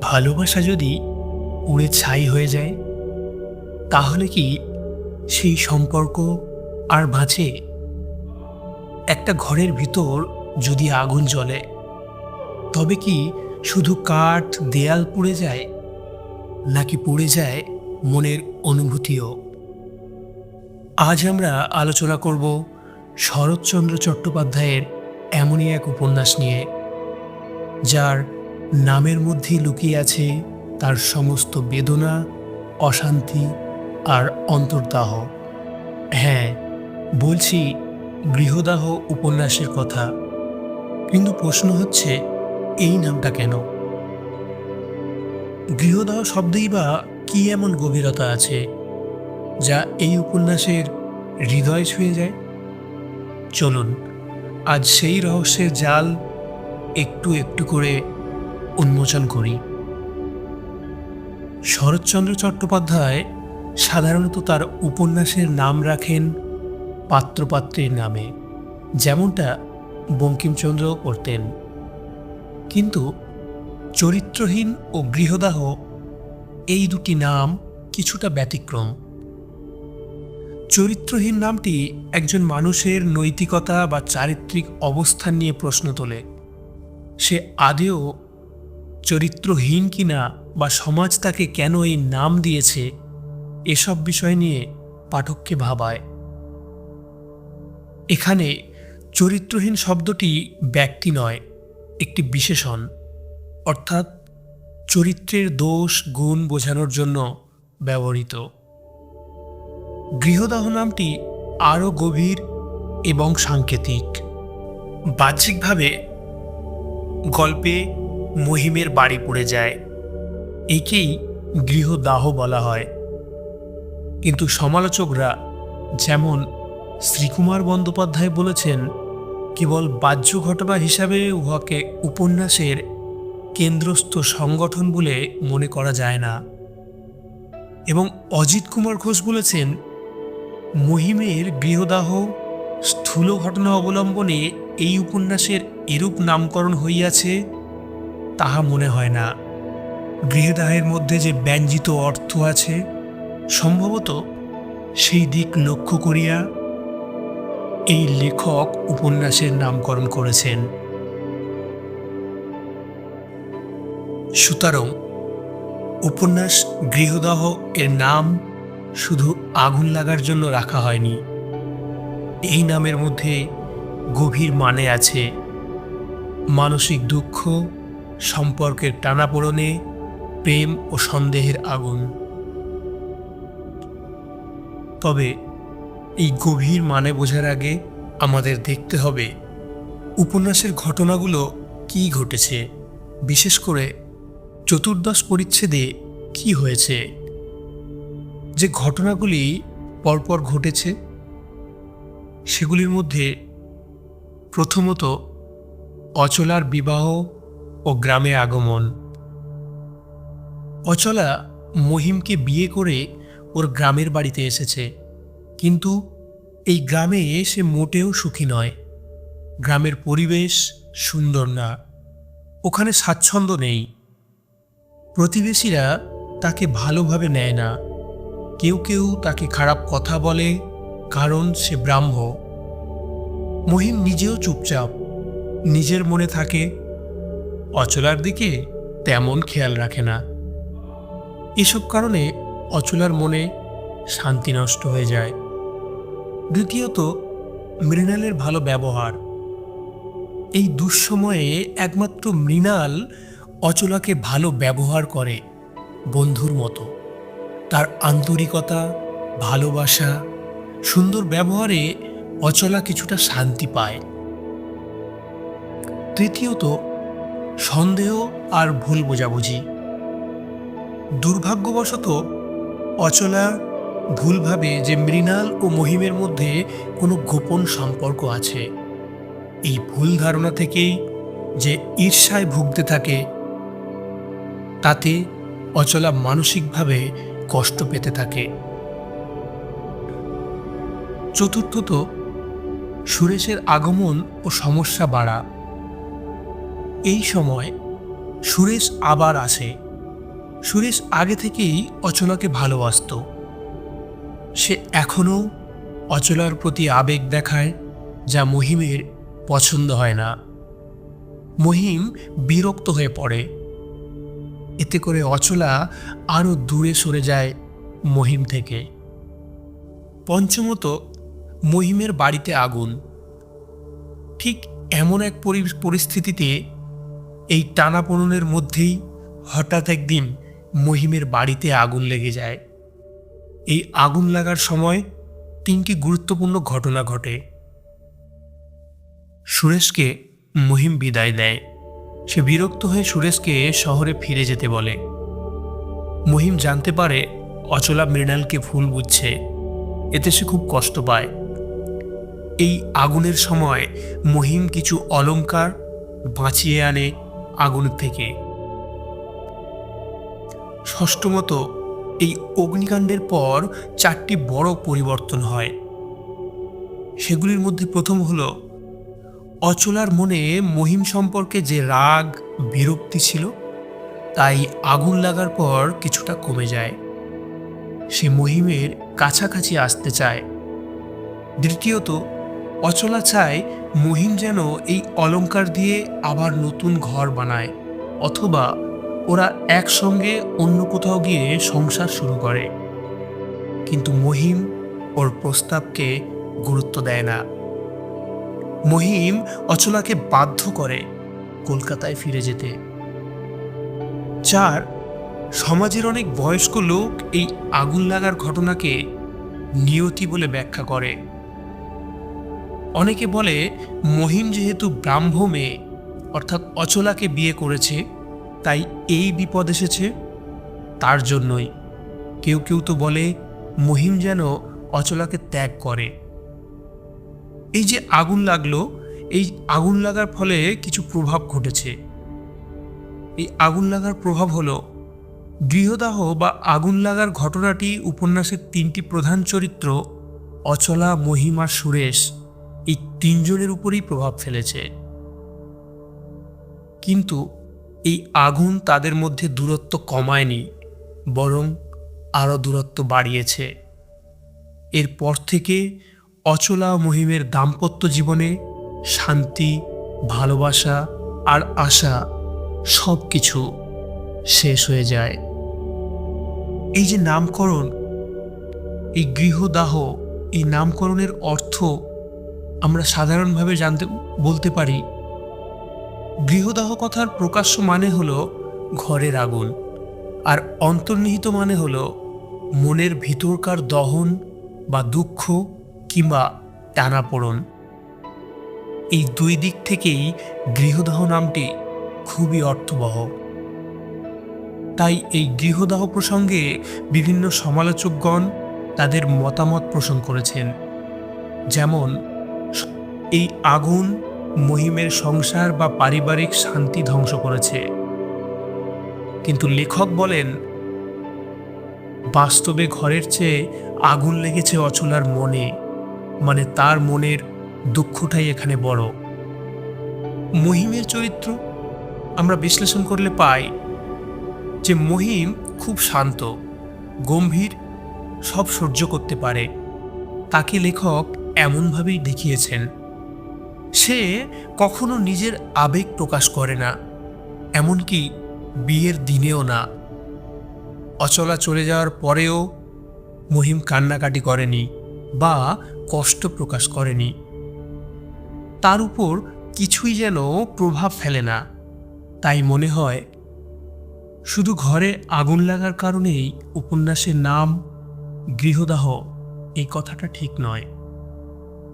ভালোবাসা যদি উড়ে ছাই হয়ে যায়, তাহলে কি সেই সম্পর্ক আর বাঁচে? একটা ঘরের ভিতর যদি আগুন জ্বলে, তবে কি শুধু কাঠ দেয়াল পুড়ে যায়, নাকি পুড়ে যায় মনের অনুভূতিও? আজ আমরা আলোচনা করব শরৎচন্দ্র চট্টোপাধ্যায়ের এমনই এক উপন্যাস নিয়ে, যার নামের মধ্যেই লুকিয়ে আছে তার সমস্ত বেদনা, অশান্তি আর অন্তর্দাহ। হ্যাঁ বলছি গৃহদাহ উপন্যাসের কথা। কিন্তু প্রশ্ন হচ্ছে, এই নামটা কেন? গৃহদাহ শব্দেই বা কি এমন গভীরতা আছে, যা এই উপন্যাসের হৃদয় ছুঁয়ে যায়? চলুন, আজ সেই রহস্যের জাল একটু একটু করে উন্মোচন করি। শরৎচন্দ্র চট্টোপাধ্যায় সাধারণত তার উপন্যাসের নাম রাখেন পাত্রপাত্রের নামে, যেমনটা বঙ্কিমচন্দ্র করতেন। কিন্তু চরিত্রহীন ও গৃহদাহ এই দুটি নাম কিছুটা ব্যতিক্রম। চরিত্রহীন নামটি একজন মানুষের নৈতিকতা বা চারিত্রিক অবস্থান নিয়ে প্রশ্ন তোলে। সে আদেও চরিত্রহীন কিনা বা সমাজ তাকে কেন এই নাম দিয়েছে, এসব বিষয় নিয়ে পাঠককে ভাবায়। এখানে চরিত্রহীন শব্দটি ব্যক্তি নয়, একটি বিশেষণ। অর্থাৎ চরিত্রের দোষ, গুণ বোঝানোর জন্য ব্যবহৃত। গৃহদাহ নামটি আরও গভীর এবং সাংকেতিক। বাহ্যিকভাবে গল্পে মহিমের বাড়ি পড়ে যায়। একেই গৃহদাহ বলা হয়। কিন্তু সমালোচকরা যেমন শ্রীকুমার বন্দ্যোপাধ্যায় বলেছেন, কেবল বাহ্য ঘটনা হিসাবে উহাকে উপন্যাসের কেন্দ্রস্থ সংগঠন বলে মনে করা যায় না। এবং অজিত কুমার ঘোষ বলেছেন, মহিমের গৃহদাহ স্থূল ঘটনা অবলম্বনে এই উপন্যাসের এরূপ নামকরণ হইয়াছে তাহা মনে হয় না। গৃহদাহের মধ্যে যে ব্যঞ্জিত অর্থ আছে, সম্ভবত সেই দিক লক্ষ্য করিয়া এই লেখক উপন্যাসের নামকরণ করেছেন। সুতরাং উপন্যাস গৃহদাহ এর নাম শুধু আগুন লাগার জন্য রাখা হয়নি। এই নামের মধ্যে গভীর মানে আছে মানসিক দুঃখ সম্পর্কের টানাপোড়নে, প্রেম ও সন্দেহের আগুন। তবে এই গভীর মানে বোঝার আগে আমাদের দেখতে হবে উপন্যাসের ঘটনাগুলো কি ঘটেছে, বিশেষ করে চতুর্দশ পরিচ্ছেদে কি হয়েছে। যে ঘটনাগুলি পরপর ঘটেছে, সেগুলির মধ্যে প্রথমত অচলার বিবাহ ও গ্রামে আগমন। অচলা মহিমকে বিয়ে করে ওর গ্রামের বাড়িতে এসেছে। কিন্তু এই গ্রামে সে মোটেও সুখী নয়। গ্রামের পরিবেশ সুন্দর না। ওখানে স্বাচ্ছন্দ্য নেই। প্রতিবেশীরা তাকে ভালোভাবে নেয় না। কেউ কেউ তাকে খারাপ কথা বলে, কারণ সে ব্রাহ্ম। মহিম নিজেও চুপচাপ। নিজের মনে থাকে অচলার দিকে তেমন খেয়াল রাখে না। এসব কারণে অচলার মনে শান্তি নষ্ট হয়ে যায়। দ্বিতীয়ত, মৃণালের ভালো ব্যবহার। এই দুঃসময়ে একমাত্র মৃণাল অচলাকে ভালো ব্যবহার করে বন্ধুর মতো। তার আন্তরিকতা, ভালোবাসা, সুন্দর ব্যবহারে অচলা কিছুটা শান্তি পায়। তৃতীয়ত সন্দেহ আর ভুল বোঝাবুঝি। দুর্ভাগ্যবশত, অচলা, ভুলভাবে যে মৃণাল ও মহিমের মধ্যে কোনো গোপন সম্পর্ক আছে। এই ভুল ধারণা থেকেই যে ঈর্ষায় ভুগতে থাকে, তাতে অচলা মানসিকভাবে কষ্ট পেতে থাকে। চতুর্থত, সুরেশের আগমন ও সমস্যা বাড়া। এই সময় সুরেশ আবার আসে। সুরেশ আগে থেকেই অচলাকে ভালোবাসতো। সে এখনও অচলার প্রতি আবেগ দেখায়, যা মহিমের পছন্দ হয় না। মহিম বিরক্ত হয়ে পড়ে। এতে করে অচলা আরও দূরে সরে যায় মহিম থেকে। পঞ্চমত, মহিমের বাড়িতে আগুন। ঠিক এমন এক পরি- পরিস্থিতিতে এই টানাপোড়নের মধ্যেই হঠাৎ একদিন মহিমের বাড়িতে আগুন লেগে যায়। এই আগুন লাগার সময় তিনটি গুরুত্বপূর্ণ ঘটনা ঘটে। সুরেশকে মহিম বিদায় দেয়। সে বিরক্ত হয়ে সুরেশকে শহরে ফিরে যেতে বলে। মহিম জানতে পারে অচলা মৃণালকে ভুল বুঝছে। এতে সে খুব কষ্ট পায়। এই আগুনের সময় মহিম কিছু অলংকার বাঁচিয়ে আনে আগুন থেকে। ষষ্ঠমত, এই অগ্নিকাণ্ডের পর চারটি বড় পরিবর্তন হয়। সেগুলির মধ্যে প্রথম হলো, অচলার মনে মহিম সম্পর্কে যে রাগ, বিরক্তি ছিল, তাই আগুন লাগার পর কিছুটা কমে যায়। সে মহিমের কাছাকাছি আসতে চায়। দ্বিতীয়ত অচলা চায় মহিম যেন এই অলংকার দিয়ে আবার নতুন ঘর বানায়, অথবা ওরা একসঙ্গে অন্য কোথাও গিয়ে সংসার শুরু করে। কিন্তু মহিম ওর প্রস্তাবকে গুরুত্ব দেয় না। মহিম অচলাকে বাধ্য করে কলকাতায় ফিরে যেতে। চার, সমাজের অনেক বয়স্ক লোক এই আগুন লাগার ঘটনাকে নিয়তি বলে ব্যাখ্যা করে। অনেকে বলে মহিম যেহেতু ব্রাহ্ম মেয়ে অর্থাৎ অচলাকে বিয়ে করেছে, তাই এই বিপদ এসেছে। তার জন্যই। কেউ কেউ তো বলে মহিম যেন অচলাকে ত্যাগ করে। এই যে আগুন লাগল, এই আগুন লাগার ফলে কিছু প্রভাব ঘটেছে। এই আগুন লাগার প্রভাব হলো, গৃহদাহ বা আগুন লাগার ঘটনাটি উপন্যাসের তিনটি প্রধান চরিত্র অচলা, মহিমা সুরেশ। এই তিনজনের উপরেই প্রভাব ফেলেছে। কিন্তু এই আগুন তাদের মধ্যে দূরত্ব কমায়নি, বরং আরও দূরত্ব বাড়িয়েছে। এরপর থেকে অচলা মহিমের দাম্পত্য জীবনে শান্তি, ভালোবাসা আর আশা সব কিছু শেষ হয়ে যায়। এই যে নামকরণ, এই গৃহদাহ, এই নামকরণের অর্থ আমরা সাধারণভাবে জানতে, বলতে পারি। গৃহদাহ কথার প্রকাশ্য মানে হলো ঘরের আগুন, আর অন্তর্নিহিত মানে হলো মনের ভিতরকার দহন বা দুঃখ কিংবা টানাপোড়ন। এই দুই দিক থেকেই গৃহদাহ নামটি খুবই অর্থবহ। তাই এই গৃহদাহ প্রসঙ্গে বিভিন্ন সমালোচকগণ তাদের মতামত পোষণ করেছেন। যেমন এই আগুন মহিমের সংসার বা পারিবারিক শান্তি ধ্বংস করেছে। কিন্তু লেখক বলেন, বাস্তবে ঘরের চেয়ে আগুন লেগেছে অচলার মনে মানে তার মনের দুঃখটাই এখানে বড়। মহিমের চরিত্র আমরা বিশ্লেষণ করলে পাই যে মহিম খুব শান্ত, গম্ভীর, সব সহ্য করতে পারে। তাকে লেখক এমনভাবেই দেখিয়েছেন। সে কখনো নিজের আবেগ প্রকাশ করে না, এমনকি বিয়ের দিনেও না। অচলা চলে যাওয়ার পরেও মহিম কান্নাকাটি করেনি বা কষ্ট প্রকাশ করেনি। তার উপর কিছুই যেন প্রভাব ফেলে না, তাই মনে হয় শুধু ঘরে আগুন লাগার কারণেই উপন্যাসের নাম গৃহদাহ, এই কথাটা ঠিক নয়।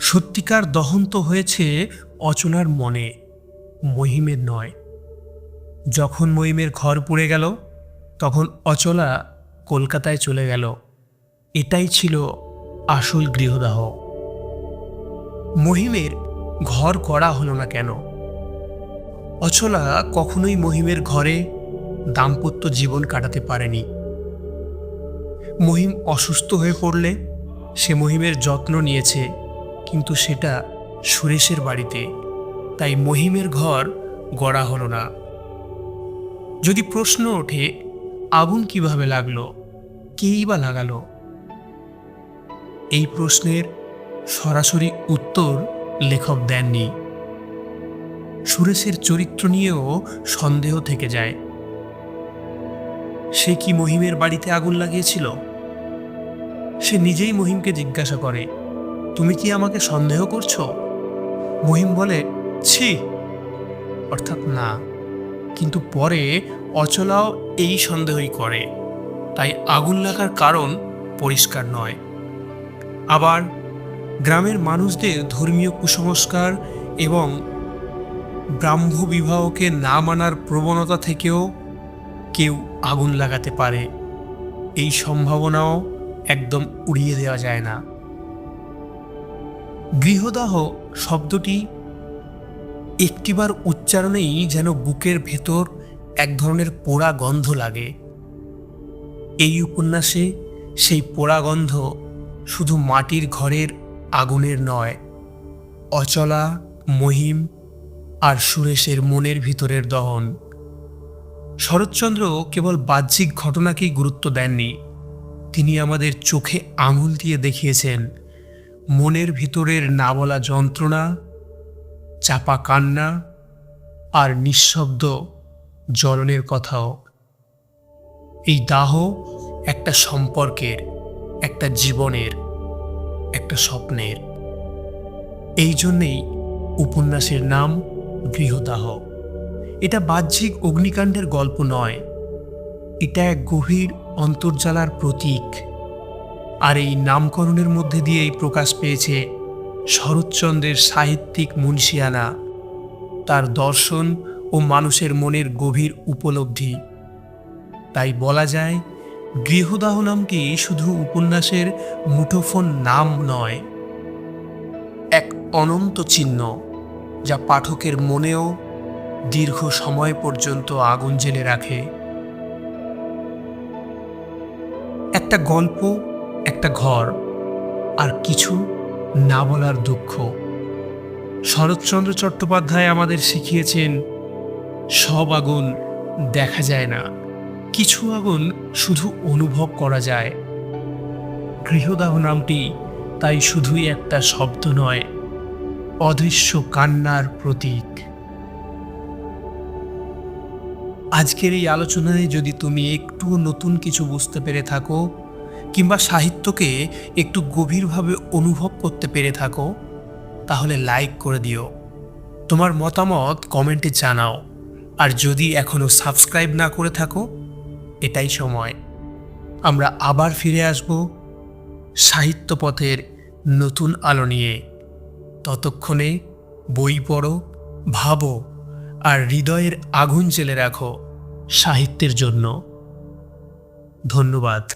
সত্যিকার দহন তো হয়েছে অচনার মনে, মহিমের নয়। যখন মহিমের ঘর পুড়ে গেল, তখন অচলা কলকাতায় চলে গেল। এটাই ছিল আসল গৃহদাহ। মহিমের ঘর করা হলো না কেন? অচলা কখনোই মহিমের ঘরে দাম্পত্য জীবন কাটাতে পারেনি। মহিম অসুস্থ হয়ে পড়লে সে মহিমের যত্ন নিয়েছে। কিন্তু সেটা সুরেশের বাড়িতে। তাই মহিমের ঘর গড়া হলো না। যদি প্রশ্ন ওঠে আগুন কীভাবে লাগল? কেই বা লাগালো? এই প্রশ্নের সরাসরি উত্তর লেখক দেননি। সুরেশের চরিত্র নিয়েও সন্দেহ থেকে যায়। সে কি মহিমের বাড়িতে আগুন লাগিয়েছিল? সে নিজেই মহিমকে জিজ্ঞাসা করে। তুমি কি আমাকে সন্দেহ করছ? মহিম বলে, ছি। অর্থাৎ না। কিন্তু পরে অচলাও এই সন্দেহই করে। তাই আগুন লাগার কারণ পরিষ্কার নয়। আবার গ্রামের মানুষদের ধর্মীয় কুসংস্কার এবং ব্রাহ্ম বিবাহকে না মানার প্রবণতা থেকেও কেউ আগুন লাগাতে পারে। এই সম্ভাবনাও একদম উড়িয়ে দেওয়া যায় না। গৃহদাহ শব্দটি একটিবার উচ্চারণেই যেন বুকের ভেতর এক ধরনের পোড়া গন্ধ লাগে। এই উপন্যাসে সেই পোড়া গন্ধ শুধু মাটির ঘরের আগুনের নয়, অচলা, মহিম আর সুরেশের মনের ভিতরের দহন। শরৎচন্দ্র কেবল বাহ্যিক ঘটনাকেই গুরুত্ব দেননি, তিনি আমাদের চোখে আঙুল দিয়ে দেখিয়েছেন। মনের ভিতরের না বলা যন্ত্রণা, চাপা কান্না আর নিঃশব্দ জ্বলনের কথাও। এই দাহ একটা সম্পর্কের, একটা জীবনের, একটা স্বপ্নের। এই জন্যেই উপন্যাসের নাম গৃহদাহ। এটা বাহ্যিক অগ্নিকাণ্ডের গল্প নয়। এটা এক গভীর অন্তর্জালার প্রতীক। আর এই নামকরণের মধ্যে দিয়েই প্রকাশ পেয়েছে শরৎচন্দ্রের সাহিত্যিক মুন্সিয়ানা, তার দর্শন ও মানুষের মনের গভীর উপলব্ধি। তাই বলা যায়, গৃহদাহ নামটি শুধু উপন্যাসের মুঠোফোন নাম নয়। এক অনন্ত চিহ্ন, যা পাঠকের মনেও দীর্ঘ সময় পর্যন্ত আগুন জেলে রাখে। একটা গল্প একটা ঘর আর কিছু না বলার দুঃখ। শরৎচন্দ্র চট্টোপাধ্যায় আমাদের শিখিয়েছেন, সব আগুন দেখা যায় না, কিছু আগুন শুধু অনুভব করা যায়। গৃহদাহ নামটি তাই শুধুই একটা শব্দ নয়, অদৃশ্য কান্নার প্রতীক। আজকের এই আলোচনায় যদি তুমি একটু নতুন কিছু বুঝতে পেরে থাকো কিংবা সাহিত্যকে একটু গভীরভাবে অনুভব করতে পেরে থাকো, তাহলে লাইক করে দিও। তোমার মতামত কমেন্টে জানাও। আর যদি এখনও সাবস্ক্রাইব না করে থাকো, এটাই সময়। আমরা আবার ফিরে আসব সাহিত্য পথের নতুন আলো নিয়ে। ততক্ষণে বই পড়ো, ভাবো, আর হৃদয়ের আগুন জেলে রাখো সাহিত্যের জন্য। ধন্যবাদ।